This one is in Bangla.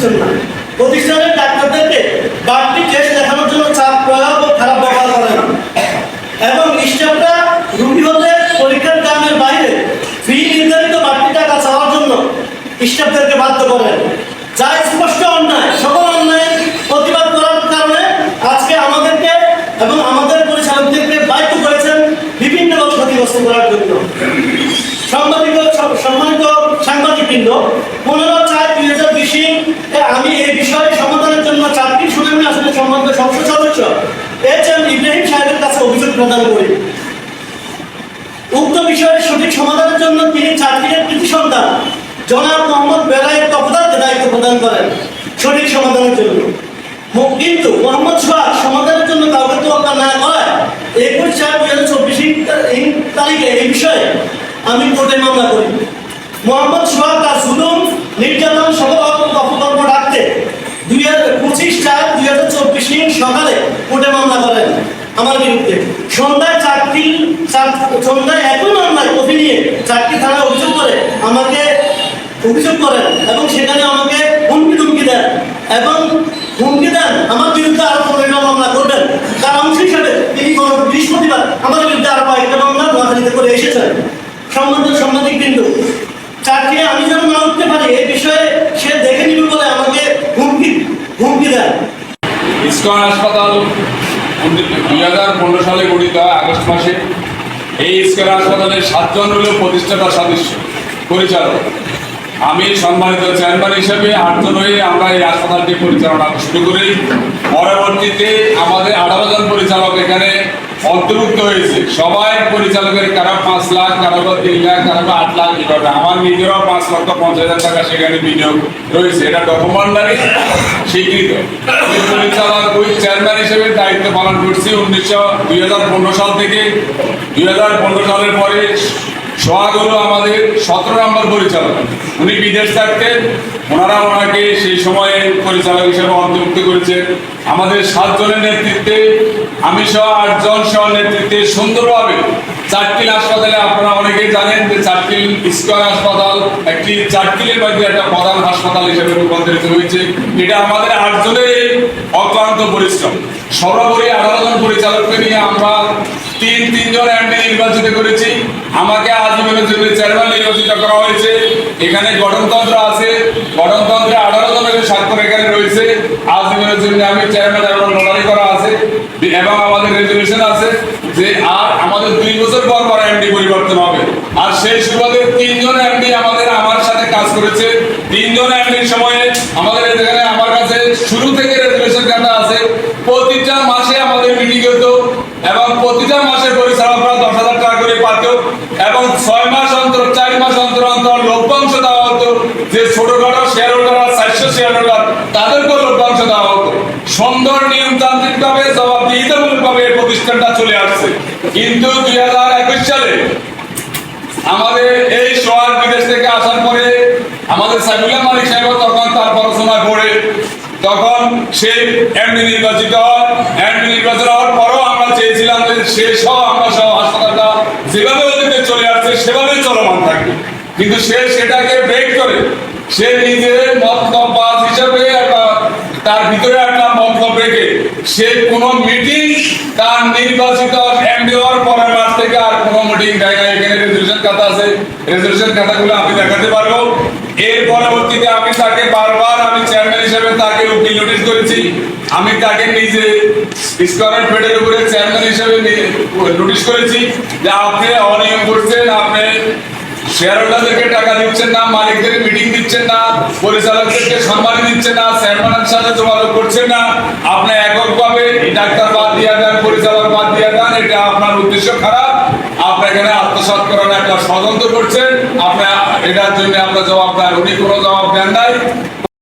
দিচ্ছেন না। প্রতিষ্ঠানের ডাক্তারদেরকে বাড়তি টেস্ট দেখানোর জন্য চাপ প্রয়োগ ও খারাপ ব্যবহার করেন। এবং স্টাফরা রুগী হলে পরীক্ষার দামের বাইরে ফি নির্ধারিত বাড়তি টাকা চাওয়ার জন্য স্টাফদেরকে বাধ্য করেন। যা স্পষ্ট অন্যায়, সকল অন্যায়ের প্রতিবাদ করার কারণে আজকে আমাদেরকে এবং আমাদের পরিচালকদেরকে বাধ্য করেছেন বিভিন্নভাবে ক্ষতিগ্রস্ত করার জন্য। সাংবাদিক সম্মানিত সাংবাদিকবৃন্দ, পনেরো চার দুই হাজার বিশে আমি এই বিষয়ে সমাধানের জন্য চারটি শুনানি আসলে সম্বন্ধে সংসদ সদস্য এইচ এম ইব্রাহিম সাহেবের কাছে অভিযোগ প্রদান করি। উক্ত বিষয়ের সঠিক সমাধানের জন্য তিনি চাকরির কৃতি সন্তান, জনাব মোহাম্মদ বেলায়েত তফদারকে দায়িত্ব প্রদান করেন সঠিক সমাধানের জন্য। কিন্তু মোহাম্মদ সোহাগ সমাধানের জন্য কাউকে তোয়াক্কা না করায় একুশ চার দুই হাজার চব্বিশ তারিখে এই বিষয়ে আমি কোর্টে মামলা করি। মোহাম্মদ সোহাগ তার জুলুম নির্যাতন সহ অপকর্ম রাখতে দুই হাজার পঁচিশ চার দুই হাজার চব্বিশ সকালে কোর্টে মামলা করেন আমার বিরুদ্ধে। সন্ধ্যায় চারটি সন্ধ্যায় একই মামলায় কফি নিয়ে চারটি থানায় অভিযোগ করে আমাকে অভিযোগ করেন এবং সেখানে আমাকে হুমকি ধুমকি দেন এবং হুমকি দেন আমার বিরুদ্ধে আরও পনেরো মামলা করবেন। তার অংশ হিসাবে তিনি গত বৃহস্পতিবার আমার বিরুদ্ধে আরও কয়েকটা মামলা নোয়াখালীতে করে এসেছেন। সম্বন্ধ সাংবাদিক বিন্দু চাকরি আমি যেন না উঠতে পারি এই বিষয়ে সে দেখে নিবে বলে আমাকে হুমকি হুমকি দেন। হাসপাতাল দুই হাজার পনেরো সালে গঠিত আগস্ট মাসে এই ইস্কার হাসপাতালের সাতজন হল প্রতিষ্ঠাতা সদস্য, পরিচালক। আমি সম্মানিত চেয়ারম্যান হিসেবে আটজন হয়ে আমরা এই হাসপাতালটি পরিচালনা শুরু করি। পরবর্তীতে আমাদের আঠারো জন পরিচালক এখানে অন্তর্ভুক্ত হয়েছে। সবাই পরিচালকের কারও পাঁচ লাখ, কারও বা তিন লাখ, কারও বা আট লাখ এভাবে আমার নিজেরও পাঁচ লক্ষ পঞ্চাশ হাজার টাকা সেখানে বিনিয়োগ রয়েছে। এটা ডকুমেন্টারি স্বীকৃত। পরিচালক, ওই চেয়ারম্যান হিসেবে দায়িত্ব পালন করছি। উনিশশো, দুই সাল থেকে। দুই হাজার পনেরো সালের পরে সোহাগ হলো আমাদের সতেরো নম্বর পরিচালক। উনি বিদেশ থাকতেন, ওনারা ওনাকে সেই সময়ে পরিচালক হিসেবে অন্তর্ভুক্ত করেছেন। আমাদের সাতজনের নেতৃত্বে, আমি সহ আটজন সহ নেতৃত্বে সুন্দরভাবে চারটিল হাসপাতালে আপনারা অনেকেই জানেন যে চারটিল স্কোয়ার হাসপাতাল, একটি চারটিলের মধ্যে একটা প্রধান হাসপাতাল হিসেবে রূপান্তরিত হয়েছে। এটা আমাদের আটজনের অক্লান্ত পরিশ্রম। সর্বোপরি আঠারো জন পরিচালককে নিয়ে আমরা তিন, তিনজন এমডি নির্বাচিত করেছি। আমাকে আজীবনের জন্য চেয়ারম্যান নির্বাচিত করা হয়েছে। এখানে গঠনতন্ত্র আছে। গঠনতন্ত্রে আঠারো জনের স্বাক্ষর এখানে রয়েছে। আজীবনের জন্য আমি চেয়ারম্যান এবং নোটারি করা আছে। এবং আমাদের রেজলিউশন আছে যে আর আমাদের দুই বছর পর পর এমডি পরিবর্তন হবে। আর সেই সুবাদে তিনজন এমডি আমাদের আমার সাথে কাজ করেছে। তিনজন এমডির সময়ে আমাদের এখানে আমার কাছে শুরু থেকে রেজলিউশন কাটা আছে। প্রতিটা মাসে আমাদের মিটিং হতো এবং প্রতিটা মাসে পরিচালকরা দশ হাজার টাকা করে পাত এবং ছয় মাস অন্তর চার মাস অন্তর অন্তর লভ্যাংশ দেওয়া যে ছোটখাটো শেয়ার হোল্ডার চারশো শেয়ার হোল্ডার তাদেরকেও লভ্যাংশ দেওয়া হতো। সুন্দর নিয়মতান্ত্রিক ভাবে জবাবদিহিতামূলক ভাবে এই প্রতিষ্ঠানটা চলে আসছে। কিন্তু দুই হাজার একুশ সালে আমাদের এই সোয়ার বিদেশ থেকে আসার পরে আমাদের সাইফুল্লাহ মালিক সাহেব তখন তার পড়াশোনায় পড়ে তখন সে এমডি নির্বাচিত হয়। এমডি নির্বাচিত হওয়ার পরও আমরা চেয়েছিলাম যে সে সহ আমরা সহ হাসপাতালটা যেভাবে অতীতে চলে আসছে, সেভাবেই চলমান থাকবে। কিন্তু সে সেটাকে ব্রেক করে। সে নিজের মতলবাদ হিসাবে একটা, তার ভিতরে একটা মতলব রেখে সে কোনো মিটিং তার নির্বাচিত এমডি হওয়ার পরের মাস থেকে আর কোনো মিটিং দেয় না। এখানে রেজলিউশন খাতা আছে। রেজলিউশন খাতাগুলো আমি দেখাতে পারব। এর পরবর্তীতে আমি তাকে বারবার আমি চেয়ারম্যান হিসেবে তাকে উকিল নোটিশ করেছি। আমি তাকে নিজে স্কয়ার ফেডের উপরে চেয়ারম্যান হিসেবে নোটিশ করেছি যে আপনি অনিয়ম করছেন, আপনি শেয়ার হোল্ডারদেরকে টাকা দিচ্ছেন না মালিকদের মিটিং দিচ্ছেন না, পরিচালকদেরকে সম্মানী দিচ্ছেন না চেয়ারম্যানের সাথে যোগাযোগ করছেন না, আপনি এককভাবে ডাক্তার বাদ দিয়ে দেন, পরিচালক বাদ দিয়ে দেন, এটা আপনার উদ্দেশ্য খারাপ। আপনি এখানে আত্মসৎকরণ একটা ষড়যন্ত্র করছেন, আপনি এটার জন্য আমরা জবাব দেন, উনি কোনো জবাব দেন নাই।